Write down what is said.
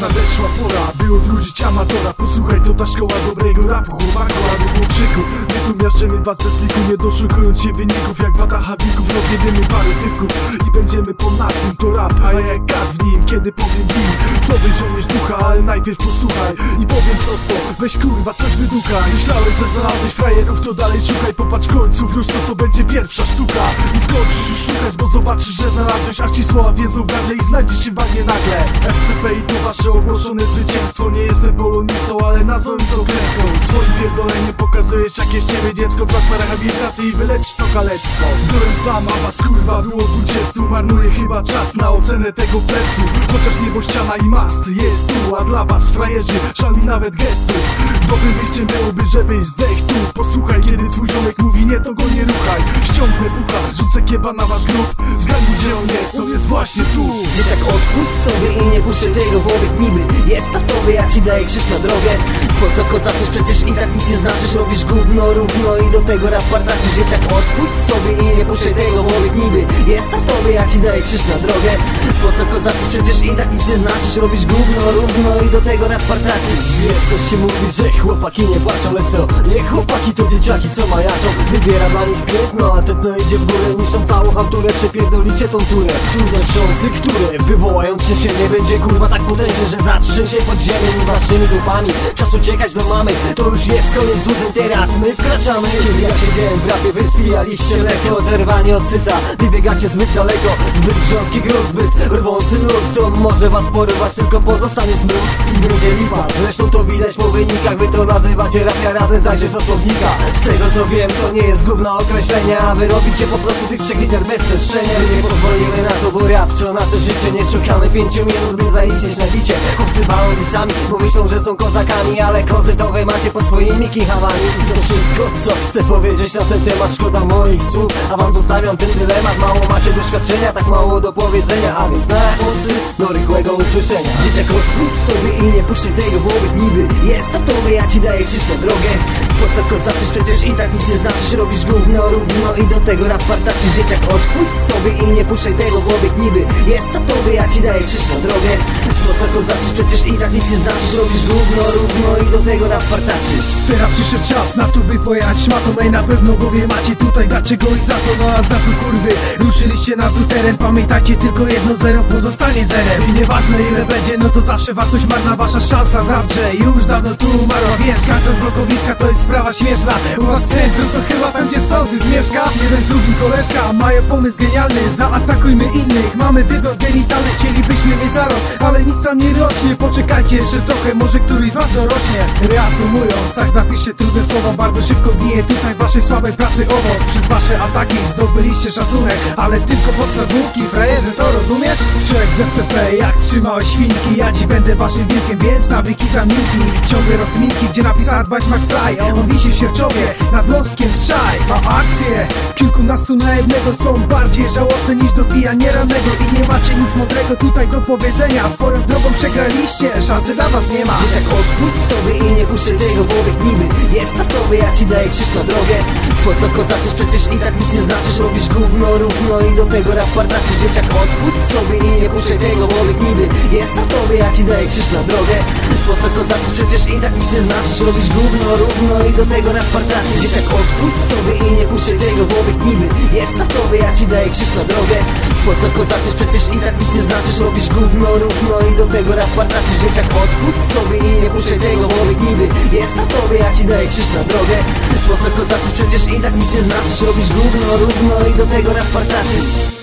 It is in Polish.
Nadeszła pora, by odróżnić amatora. Posłuchaj, to ta szkoła dobrego rapu Chłopaku albo chłopczyku. My tu miażdżymy was bez liku Nie doszukując się wyników. Jak wata hawików Rozjedziemy parę typków. I będziemy ponad tym to rap A ja jak gad w nim, kiedy powiem nim. To żołnierz ducha, ale najpierw posłuchaj I powiem prosto, weź kurwa coś wydukaj Myślałeś, że znalazłeś frajerów To dalej szukaj, popatrz w końcu Wróć to, to będzie pierwsza sztuka. I skończysz już szukać, bo zobaczysz, że znalazłeś Aż ci słowa wiedzą w i znajdziesz się bagnie nagle. FCP i to wasze ogłoszone zwycięstwo Nie jestem polonistą, ale nazwą to klęską swoim pierdoleniu pokazujesz jak jest ciebie dziecko Czas na rehabilitację i wyleczyć to kalectwo Byłem sam, a was kurwa było dwudziestu. Marnuję chyba czas na ocenę tego plecu. Chociaż niebo ściana i mast jest tu A dla was frajerzy, szal mi nawet gestów Dobrym wyjściem byłoby, żebyś zdech tu. Posłuchaj, twój ziomek mówi nie, to go nie ruchaj. Ściągnę pucha, rzucę kieba na wasz grób. Zgadnij gdzie on jest, on jest właśnie tu. Dzieciak odpuść sobie i nie puszczaj tego w obieg niby. Jest to tobie, ja ci daję krzyż na drogę. Po co kozaczysz, przecież i tak nic nie znaczysz. Robisz gówno równo i do tego rap partaczysz Dzieciak odpuść sobie i nie puszczaj tego w obieg niby. Jest to tobie, ja ci daję krzyż na drogę. Po co kozaczysz, przecież i tak nic nie znaczysz. Robisz gówno równo i do tego rap partaczysz Wiesz co się mówi, że chłopaki nie płaczą Lecz to nie chłopaki, to dzieciaki co majaczą Wybiera dla nich piętno, a tętno idzie w górę. Niszczą całą hamturę, przepierdolicie tą turę? Wtórne trząsy, które wywołają trzęsienie Będzie kurwa tak potężne, że zatrzęsie pod ziemią waszymi dupami. Czas uciekać do mamy, to już jest koniec złudzeń. Teraz my wkraczamy. Kiedy ja siedziałem w rapie, wy spijaliście lekko. Oderwani od cyca, wybiegacie zbyt daleko. Zbyt grząski gruz, zbyt rwący lód To może was porywać, tylko pozostanie smród. I będzie lipa, zresztą to widać po wynikach Wy to nazywacie rapia, razem zajrzeć do słownika. Z tego co wiem, to nie jest gówno określenia A wy robicie po prostu tych trzech liter bez przestrzenia nie pozwolimy na to, bo rap to nasze życie Nie szukamy pięciu minut, by zaistnieć na bicie Chłopcy bałyni sami, bo myślą, że są kozakami Ale kozy to wy macie pod swoimi kichawami. I to wszystko, co chcę powiedzieć na ten temat Szkoda moich słów, a wam zostawiam ten dylemat. Mało macie doświadczenia, tak mało do powiedzenia A więc na chłopcy, do rychłego usłyszenia. Dzieciak odpuść sobie i nie puszczaj tego obieg niby Jest to tobie, ja ci daję krzyż na drogę Po co kozaczysz, przecież i tak nic nie znaczysz. Robisz gówno równo i do tego rap partaczysz Dzieciak. Odpuść sobie i nie puszczaj tego w obieg niby Jest to tobie, ja ci daję krzyż na drogę. Po co kozaczysz, przecież i tak nic nie znaczysz. Robisz gówno równo i do tego rap partaczysz Teraz przyszedł czas na to, by pojechać szmatą. Ej, na pewno go wie macie tutaj dlaczego i za co. No a za to kurwy, ruszyliście na zły teren. Pamiętajcie tylko jedno zero pozostanie zerem. I nieważne ile będzie, no to zawsze wartość marna Wasza szansa. W rapcze już dawno tu umarła. Wiesz, z blokowiska to jest sprawa śmieszna. U was centrum to chyba tam gdzie sołtys mieszka Jeden drugi koleżka, mają pomysł genialny. Zaatakujmy innych, mamy wygląd genitalny. Chcielibyśmy mieć zarost, ale nic tam nie rośnie. Poczekajcie jeszcze trochę, może któryś z was dorośnie. Reasumując, tak zapiszcie trudne słowa. Bardzo szybko bije tutaj waszej słabej pracy owoc Przez wasze ataki zdobyliście szacunek Ale tylko podstawówki, frajerze to rozumiesz? Trzech z FCP, jak trzymałeś świnki? Ja dziś będę waszym wilkiem, więc nawyki zamilki Ciągle rozminki, gdzie napisała dbać McFly On wisi sierczowie, nad mostkiem strzaj A akcje w kilkunastu na jednego są bardziej żałosne niż dobijanie ranego I nie macie nic mądrego tutaj do powiedzenia. Swoją drogą przegraliście, szansy dla was nie ma. Dzieciak odpuść sobie i nie puszczaj tego obieg niby Jest tobie, ja ci daję krzyż na drogę Po co kozaczysz, przecież i tak nic nie znaczysz Robisz gówno równo i do tego rap partaczysz Dzieciak odpuść sobie i nie puszczaj tego w obieg niby Jest na tobie, ja ci daję krzyż na drogę. Po co kozaczysz, przecież i tak nic nie znaczysz Robisz gówno równo i do tego rap partaczysz Dzieciak odpuść sobie i nie puszczaj tego w obieg niby Jest na tobie, ja ci daję krzyż na drogę. Po co kozaczysz, przecież i tak nic Robisz gówno równo i do tego rap partaczysz Dzieciak odpuść sobie i nie puszczaj tego obieg niby Jest na tobie, ja ci daję krzyż na drogę. Po co kozaczysz, przecież i tak nic nie znaczysz Robisz gówno równo i do tego rap partaczysz